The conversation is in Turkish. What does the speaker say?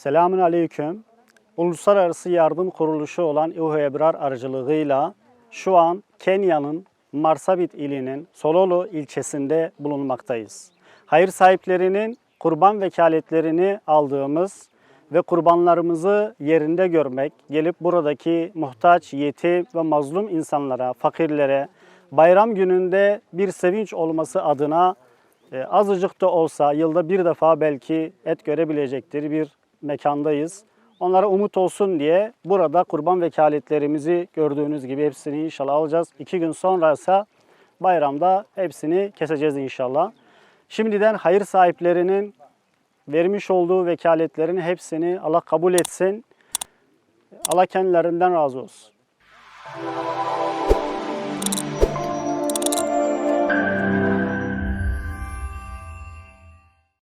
Selamun Aleyküm. Uluslararası yardım kuruluşu olan İHO Ebrar aracılığıyla şu an Kenya'nın Marsabit ilinin Sololo ilçesinde bulunmaktayız. Hayır sahiplerinin kurban vekaletlerini aldığımız ve kurbanlarımızı yerinde görmek, gelip buradaki muhtaç, yetim ve mazlum insanlara, fakirlere bayram gününde bir sevinç olması adına e, azıcık da olsa yılda bir defa belki et görebilecektir bir mekandayız. Onlara umut olsun diye burada kurban vekaletlerimizi gördüğünüz gibi hepsini inşallah alacağız. İki gün sonra ise bayramda hepsini keseceğiz inşallah. Şimdiden hayır sahiplerinin vermiş olduğu vekaletlerin hepsini Allah kabul etsin. Allah kendilerinden razı olsun.